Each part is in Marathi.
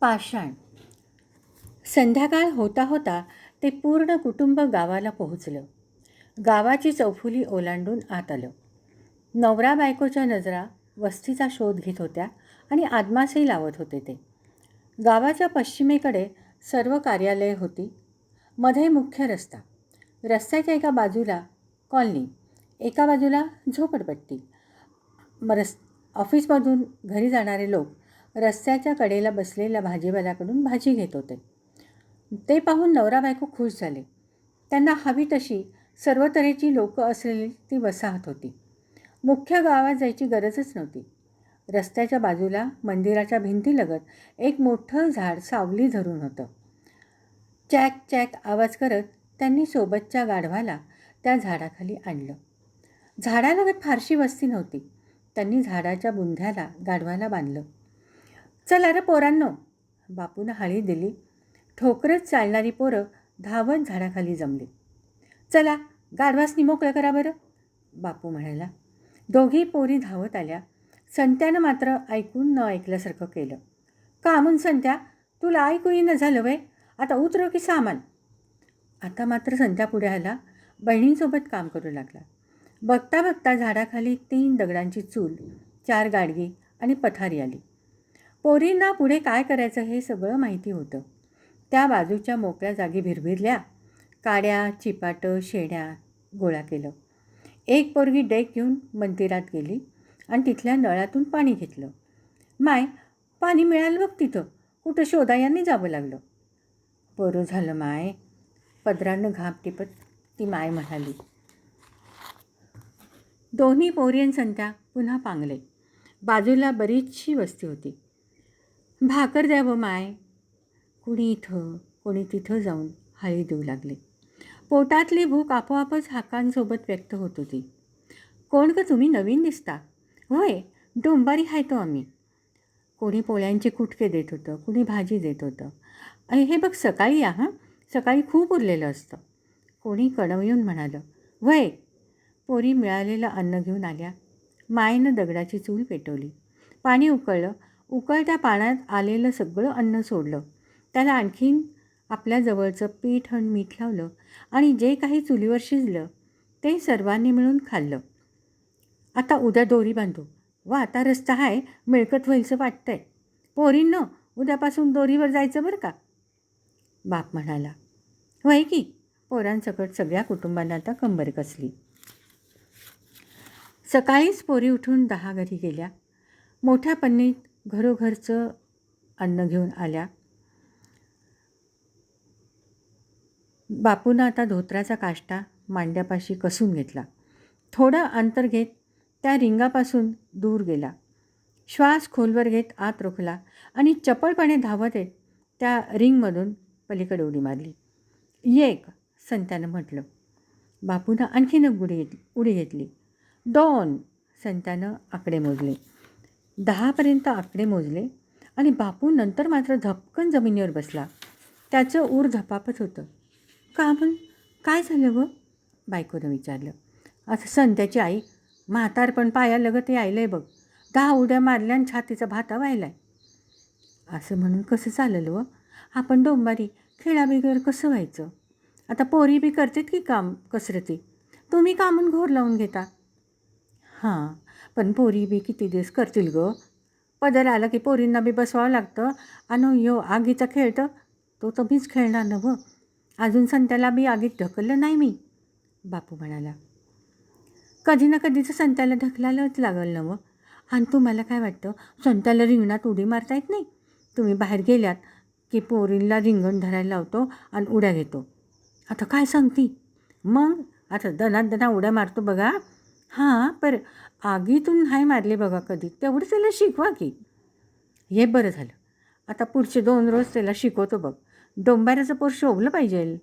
पाषाण. संध्याकाळ होता होता ते पूर्ण कुटुंब गावाला पोहोचलं. गावाची चौफुली ओलांडून आत आलं. नवरा बायकोच्या नजरा वस्तीचा शोध घेत होत्या आणि आदमासही लावत होते ते. गावाच्या पश्चिमेकडे सर्व कार्यालये होती. मध्ये मुख्य रस्ता. रस्त्याच्या एका बाजूला कॉलनी एका बाजूला झोपडपट्टी. रस् ऑफिसमधून घरी जाणारे लोक रस्त्याच्या कडेला बसलेल्या भाजीवाल्याकडून भाजी घेत होते. ते पाहून नवरा बायको खुश झाले. त्यांना हवी तशी सर्व तऱ्हेची लोकं असलेली ती वसाहत होती. मुख्य गावात जायची गरजच नव्हती. रस्त्याच्या बाजूला मंदिराच्या भिंतीलगत एक मोठं झाड सावली धरून होतं. चॅक चॅक आवाज करत त्यांनी सोबतच्या गाढवाला त्या झाडाखाली आणलं. झाडालगत फारशी वस्ती नव्हती. त्यांनी झाडाच्या बुंध्याला गाढवाला बांधलं. चला रे पोरांनो. बापूनं हाळी दिली. ठोकरत चालणारी पोरं धावत झाडाखाली जमली. चला गाढवासनी मोकळं करा बरं. बापू म्हणाला. दोघी पोरी धावत आल्या. संत्यानं मात्र ऐकून न ऐकल्यासारखं केलं. का म्हणून संत्या? तुला ऐकू येईन झालं वय. आता उतरव की सामान. आता मात्र संत्या पुढे आला. बहिणींसोबत काम करू लागला. बघता बघता झाडाखाली तीन दगडांची चूल चार गाडगी आणि पथारी आली. पोरींना पुढे काय करायचं हे सगळं माहिती होतं. त्या बाजूच्या मोकळ्या जागी भिरभिरल्या काड्या चिपाटं शेड्या गोळा केलं. एक पोरगी डेक घेऊन मंदिरात गेली आणि तिथल्या नळातून पाणी घेतलं. माय पाणी मिळालं बघ तिथं. कुठं शोधायांनी जावं लागलं. बरं झालं माय. पदरानं घाप टिपत ती माय म्हणाली. दोन्ही पोरियन संत्या पुन्हा पांगले. बाजूला बरीचशी वस्ती होती. भाकर द्यावं माय. कुणी इथं कोणी तिथं जाऊन हळी देऊ लागले. पोटातली भूक आपोआपच हाकांसोबत व्यक्त होत होती. कोण का तुम्ही? नवीन दिसता. होय डोंबारी खायतो तो आम्ही. कोणी पोळ्यांचे कुटके देत होतं कुणी भाजी देत होतं. हे बघ सकाळी या हां. सकाळी खूप उरलेलं असतं. कोणी कणव येऊन म्हणालं वय पोरी मिळालेलं अन्न घेऊन आल्या. मायनं दगडाची चूल पेटवली. पाणी उकळलं. उकळत्या पाण्यात आलेलं सगळं अन्न सोडलं. त्याला आणखीन आपल्या जवळचं पीठ आणि मीठ लावलं आणि जे काही चुलीवर शिजलं ते सर्वांनी मिळून खाल्लं. आता उद्या दोरी बांधू. व आता रस्ता आहे मिळकत व्हायचं वाटतंय. पोरींनो उद्यापासून दोरीवर जायचं बरं का? बाप म्हणाला होय की? पोरांसकट सगळ्या कुटुंबांना आता कंबर कसली. सकाळीच पोरी उठून दहा घरी गेल्या. मोठ्या पन्नीत घरोघरचं अन्न घेऊन आल्या. बापूनं आता धोत्राचा काष्टा मांड्यापाशी कसून घेतला. थोडं अंतर घेत त्या रिंगापासून दूर गेला. श्वास खोलवर घेत आत रोखला आणि चपळपणे धावत येत त्या रिंगमधून पलीकडे उडी मारली. एक संत्यानं म्हटलं. बापूनं आणखीन एक उडी घेतली उडी घेतली. दोन संत्यानं आकडे मोजले. दहापर्यंत आकडे मोजले आणि बापू नंतर मात्र धपकन जमिनीवर बसला. त्याचं ऊर झपापत होतं. का पण? काय झालं व बायकोनं विचारलं. असं संध्याची आई म्हातार पण पाया लगत आहे बघ. दहा उड्या मारल्या आणि छातीचा भाता व्हायलाय. असं म्हणून कसं चाललं व आपण डोंबारी खेळाबिगर कसं व्हायचं? आता पोरी बी करतात की काम कसरती? तुम्ही कामून घोर लावून घेता? हां. पण पोरी बी किती दिवस करतील ग? पदर आला की पोरींना बी बसवावं लागतं. आणि यो आगीचा खेळतं तो तर मीच खेळणार ना व अजून संत्याला बी आगीत ढकललं नाही मी. बापू म्हणाला कधी ना कधीचं संत्याला ढकलायलाच लागल ना व आणि तुम्हाला काय वाटतं? संत्याला रिंगणात उडी मारता येत नाही? तुम्ही बाहेर गेल्यात की पोरींला रिंगण धरायला लावतो आणि उड्या घेतो. आता काय सांगती? मग? आता दनात दना उड्या मारतो बघा. हां पर आगीतून नाही मारले बघा कधी. तेवढं त्याला शिकवा की. हे बरं झालं. आता पुढचे दोन रोज त्याला शिकवतो बघ. डोंबाऱ्याचं पोर शोभलं पाहिजे.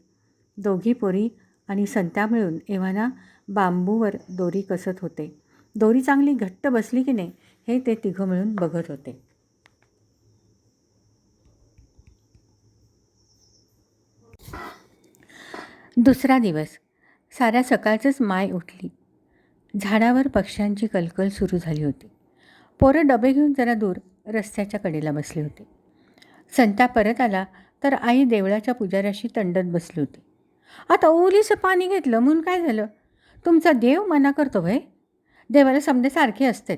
दोघी पोरी आणि संत्या मिळून एव्हाना बांबूवर दोरी कसत होते. दोरी चांगली घट्ट बसली की नाही हे ते तिघं मिळून बघत होते. दुसरा दिवस. साऱ्या सकाळचंच माय उठली. झाडावर पक्ष्यांची कलकल सुरू झाली होती. पोरं डबे घेऊन जरा दूर रस्त्याच्या कडेला बसले होते. संता परत आला तर आई देवळाच्या पुजाऱ्याशी तंडत बसली होती. आता ओलीचं पाणी घेतलं म्हणून काय झालं? तुमचा देव मना करतो भाई देवाला समजे सारखे असतात.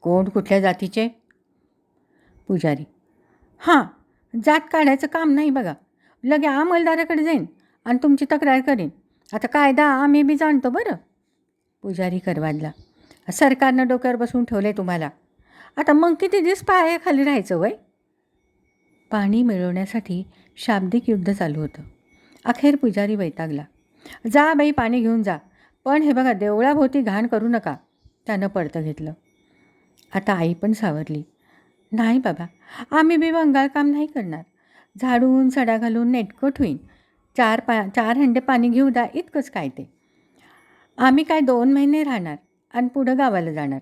कोण? कुठल्या जातीचे? पुजारी. हां जात काढायचं काम नाही बघा. लगे अंमलदाराकडे जाईन आणि तुमची तक्रार करीन. आता कायदा आम्ही बी जाणतो बरं. पुजारी करवाडला सरकारनं डोक्यावर बसून ठेवले तुम्हाला. आता मग किती दिवस पायाखाली राहायचं वय? पाणी मिळवण्यासाठी शाब्दिक युद्ध चालू होतं. अखेर पुजारी वैतागला. जा बाई पाणी घेऊन जा. पण हे बघा देवळाभोवती घाण करू नका. त्यानं पडतं घेतलं. आता आई पण सावरली. नाही बाबा आम्ही बी बंगाल काम नाही करणार. झाडून सडा घालून नेटकट होईन चार पा चार हंडे पाणी घेऊ द्या इतकंच काय ते? आम्ही काय दोन महिने राहणार आणि पुढं गावाला जाणार.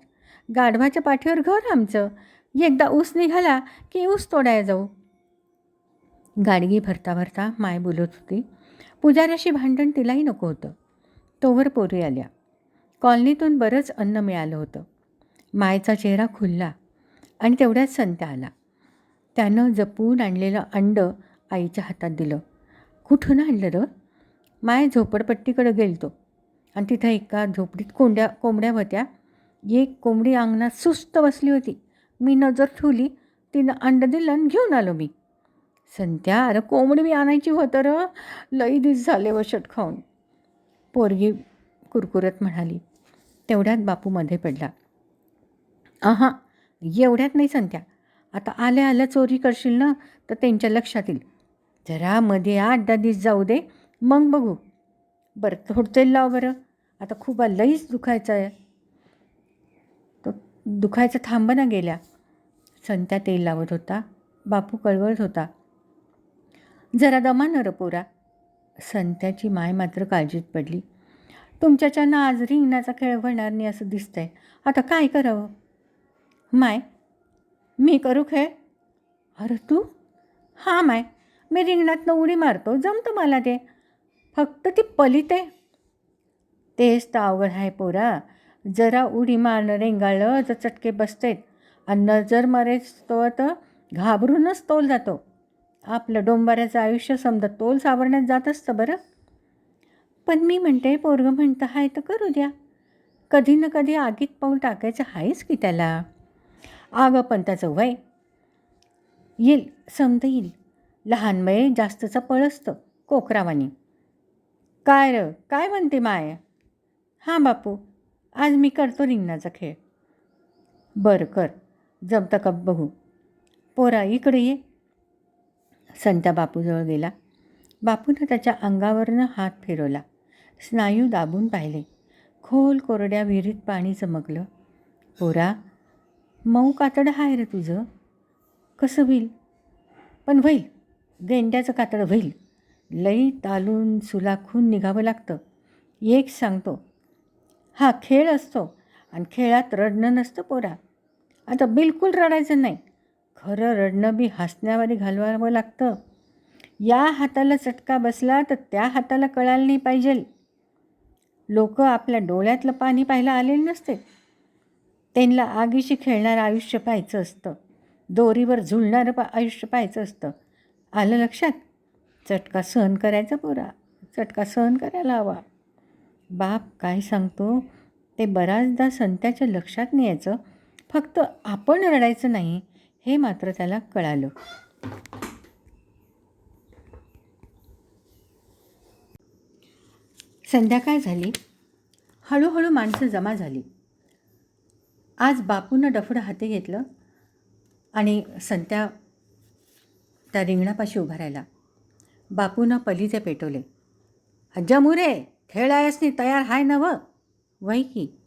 गाढवाच्या पाठीवर घर आमचं. एकदा ऊस निघाला की ऊस तोडायला जाऊ. गाडगी भरता भरता माय बोलत होती. पुजाऱ्याशी भांडण तिलाही नको होतं. तोवर पोरी आल्या. कॉलनीतून बरंच अन्न मिळालं होतं. मायचा चेहरा खुलला आणि तेवढ्याच संत्या आला. त्यानं जपून आणलेलं अंड आईच्या हातात दिलं. कुठून आणलं र? माय झोपडपट्टीकडं गेलतो. आणि तिथं एका झोपडीत कोंड्या कोंबड्या होत्या. एक कोंबडी अंगणात सुस्त बसली होती. मी नजर ठेवली. तिनं अंड दिलं आणि घेऊन आलो मी. संत्या अरे कोंबडी मी आणायची होतं र. लई दिस झाले वशट खाऊन. पोरगी कुरकुरत म्हणाली. तेवढ्यात बापू मध्ये पडला. आहा एवढ्यात नाही संत्या. आता आल्या आल्या चोरी करशील ना तर त्यांच्या लक्षात येईल. जरा मध्ये आठ दहा दिस जाऊ दे. मग बघू. बरं थोडं तेल लाव बरं. आता खूप लईच दुखायचं आहे. तो दुखायचं थांबना गेल्या. संत्या तेल लावत होता. बापू कळवळत होता. जरा दमा न पोरा. संत्याची माय मात्र काळजीत पडली. तुमच्याच्यानं आज रिंगणाचा खेळ होणार नाही असं दिसतंय. आता काय करावं? माय मी करू खेळ? अरे तू? हां माय मी रिंगणातनं उडी मारतो. जमतं मला ते. फक्त ती पलिते. तेच तर अवघड आहे पोरा. जरा उडी मारणं रेंगाळलं तर चटके बसतेत. आणि नजर मरेच तो तर घाबरूनच तोल जातो. आपलं डोंबाऱ्याचं आयुष्य समजा तोल सावरण्यात जात असतं बरं. पण मी म्हणते पोरगं म्हणतं हाय तर करू द्या. कधी ना कधी आगीत पाऊल टाकायचं आहेच की त्याला. आगं पण त्याचं वय. येईल समजा येईल. लहान वय जास्तचा पळ असतं कोकरावानी. काय र? काय म्हणते माय? हां बापू आज मी करतो रिंगणाचा खेळ. बरं कर जमतं का बघू? पोरा इकडे ये. संता बापूजवळ गेला. बापूनं त्याच्या अंगावरनं हात फिरवला. स्नायू दाबून पाहिले. खोल कोरड्या विहिरीत पाणी चमकलं. पोरा मऊ कातडं आहे रे तुझं. कसं होईल? पण होईल. गेंड्याचं कातडं होईल. लई तालून सुलाखून निघावं लागतं. एक सांगतो हा खेळ असतो आणि खेळात रडणं नसतं पोरा. आता बिलकुल रडायचं नाही. खरं रडणं बी हसण्यावरी घालवावं लागतं. या हाताला चटका बसला तर त्या हाताला कळायला नाही पाहिजे. लोक आपल्या डोळ्यातलं पाणी पाहायला आलेले नसते. त्यांना आगीशी खेळणारं आयुष्य पाहायचं असतं. दोरीवर झुलणारं पा आयुष्य पाहायचं असतं. आलं लक्षात? चटका सहन करायचा पोरा. चटका सहन करायला हवा. बाप काय सांगतो? ते बऱ्याचदा संत्याच्या लक्षात न्यायचं. फक्त आपण रडायचं नाही हे मात्र त्याला कळालं. संध्याकाळ झाली. हळूहळू माणसं जमा झाली. आज बापूनं डफडं हाती घेतलं आणि संत्या त्या रिंगणापाशी उभा राहिला. बापूनं पलीचे पेटवले. जमुरे खेळायसनी तयार हाय नव वय की.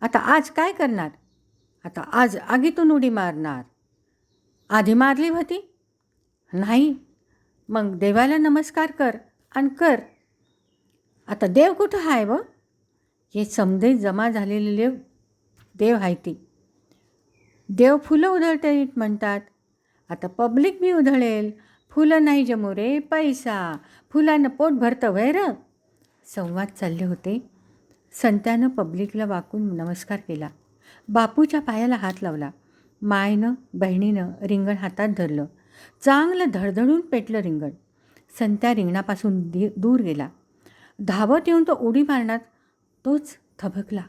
आता आज काय करणार? आता आज आगीतून उडी मारणार. आधी मारली होती? नाही. मग देवाला नमस्कार कर आणि कर. आता देव कुठं आहे व? हे समजे जमा झालेले देव आहे ती. देव फुलं उधळते म्हणतात. आता पब्लिक बी उधळेल फुलं नाही जमोरे पैसा. फुलानं पोट भरतं वैर. संवाद चालले होते. संत्यानं पब्लिकला वाकून नमस्कार केला. बापूच्या पायाला हात लावला. मायनं बहिणीनं रिंगण हातात धरलं. चांगलं धडधडून पेटलं रिंगण. संत्या रिंगणापासून दि दूर गेला. धावत येऊन तो उडी मारणार तोच थबकला.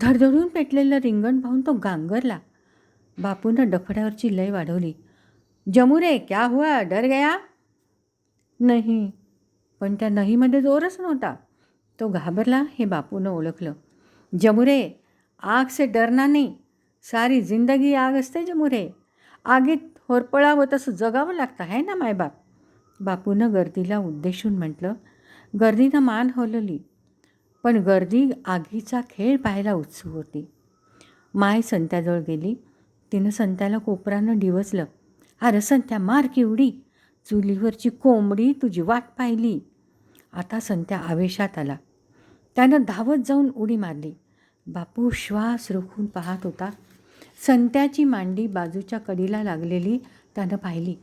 धडधडून पेटलेलं रिंगण पाहून तो गांगरला. बापूनं डफड्यावरची लय वाढवली. जमुरे क्या हुआ? डर गया? नाही पण त्या नहीमध्ये जोरच नव्हता. तो घाबरला हे बापूनं ओळखलं. जमुरे आग से डरना नाही. सारी जिंदगी आग असते जमुरे. आगीत होरपळावं तसं जगावं लागतं आहे ना मायबाप? बापूनं गर्दीला उद्देशून म्हटलं. गर्दीनं मान हलवली पण गर्दी आगीचा खेळ पाहायला उत्सुक होती. माय संत्याजवळ गेली. तिनं संत्याला कोपरानं डिवचलं. अरे संत्या मार की उडी. चुलीवरची कोंबडी तुझी वाट पाहिली. आता संत्या आवेशात आला. त्यानं धावत जाऊन उडी मारली. बापू श्वास रोखून पाहत होता. संत्याची मांडी बाजूच्या कडीला लागलेली त्यानं पाहिली.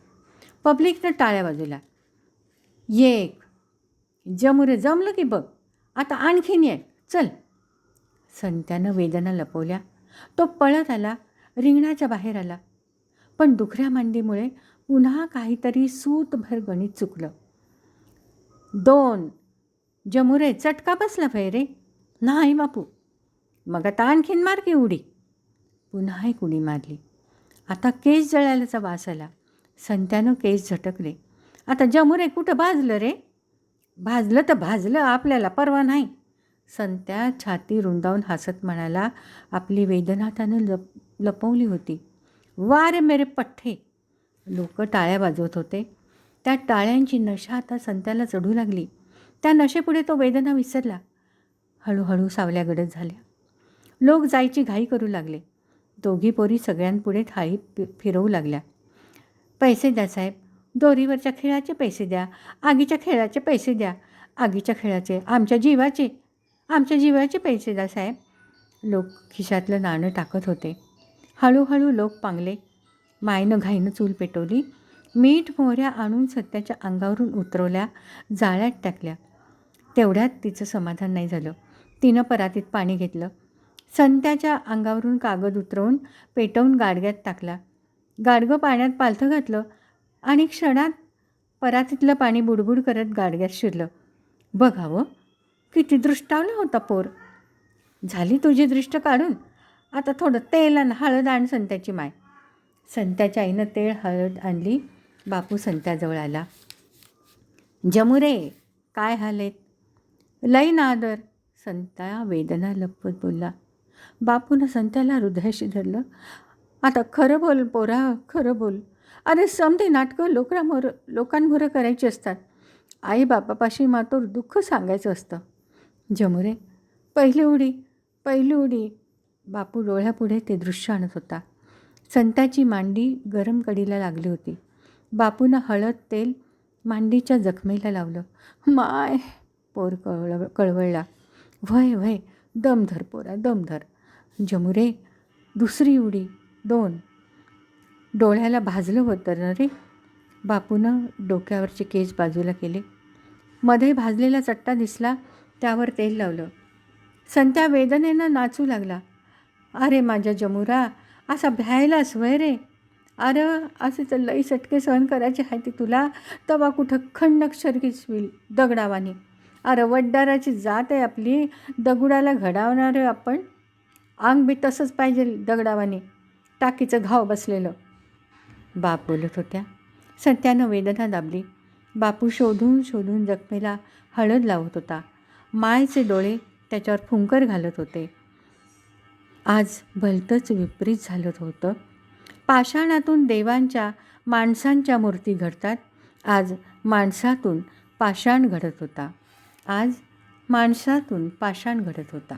पब्लिकनं टाळ्या बाजूला एक जमुरे जमलं की बघ. आता आणखीन ये. चल. संत्यानं वेदना लपवल्या. तो पळत आला. रिंगणाच्या बाहेर आला. पण दुखऱ्या मांडीमुळे पुन्हा काहीतरी सूतभर गणित चुकलं. दोन जमुरे चटका बसला भय रे? नाही बापू. मग आता आणखीन मार की उडी. पुन्हा एक उडी मारली. आता केस जळायलाचा वास आला. संत्यानं केस झटकले. आता जमुरे कुठं भाजलं रे? भाजलं तर भाजलं आपल्याला परवा नाही. संत्या छाती रुंदावून हसत म्हणाला आपली वेदना त्यानं लप लपवली होती. वारे मेरे पठ्ठे लोक टाळ्या वाजवत होते. त्या टाळ्यांची नशा आता संत्याला चढू लागली. त्या नशेपुढे तो वेदना विसरला. हळूहळू सावल्या गडद झाल्या. लोक जायची घाई करू लागले. दोघी पोरी सगळ्यांपुढे थाळी फिरवू लागल्या. पैसे द्या साहेब. दोरीवरच्या खेळाचे पैसे द्या. आगीच्या खेळाचे पैसे द्या. आगीच्या खेळाचे आमच्या जीवाचे. आमच्या जीवाचे पैसे द्या साहेब. लोक खिशातलं नाणं टाकत होते. हळूहळू लोक पांगले. मायनं घाईनं चूल पेटवली. मीठ मोहऱ्या आणून सत्याच्या अंगावरून उतरवल्या जाळ्यात टाकल्या. तेवढ्यात तिचं समाधान नाही झालं. तिनं परातीत पाणी घेतलं. संत्याच्या अंगावरून कागद उतरवून पेटवून गाडग्यात टाकला. गाडगं पाण्यात पालथं घातलं आणि क्षणात परातीतलं पाणी बुडबुड करत गाडग्यात शिरलं. बघावं किती दृष्टावला होता पोर. झाली तुझी दृष्ट काढून? आता थोडं तेल आणि हळद आण संत्याची माय. संत्याच्या आईनं तेल हळद आणली. बापू संत्याजवळ आला. जमुरे काय हालेत? लई नादर. संत्या वेदना लपवत बोलला. बापूनं संत्याला हृदयाशी धरलं आता खरं बोल पोरा खरं बोल. अरे समधी नाटकं लोकांमोर लोकांमोरं करायची असतात. आई बापापाशी मातोर दुःख सांगायचं असतं. जमुरे पहिली उडी पहिली उडी. बापू डोळ्यापुढे ते दृश्य आणत होता. संताची मांडी गरम कडीला लागली होती. बापूनं हळद तेल मांडीच्या जखमेला लावलं. माय पोर कळव कळवळला. व्हय व्हय दम धर पोरा दम धर. जमुरे दुसरी उडी दोन. डोळ्याला भाजलं होतं ना रे. बापूनं डोक्यावरचे केस बाजूला केले. मध्ये भाजलेला चट्टा दिसला त्यावर तेल लावलं. संत्या वेदनेनं नाचू लागला. अरे माझ्या जमुरा असा भ्यायलाच वय रे. अरे असे तर लई सटके सहन करायचे आहे ते तुला. तवा कुठं खंडक शर्कीच होईल दगडावानी. अरे वड्डाराची जात आहे आपली. दगडाला घडावणार आपण. अंग बी तसंच पाहिजे दगडावानी. टाकीचं घाव बसलेलं. बाप बोलत होत्या. सत्यानं वेदना दाबली. बापू शोधून शोधून जखमेला हळद लावत होता. मायचे डोळे त्याच्यावर फुंकर घालत होते. आज भलतंच विपरीत झालं होतं. पाषाणातून देवांच्या माणसांच्या मूर्ती घडतात. आज माणसातून पाषाण घडत होता. आज माणसातून पाषाण घडत होता.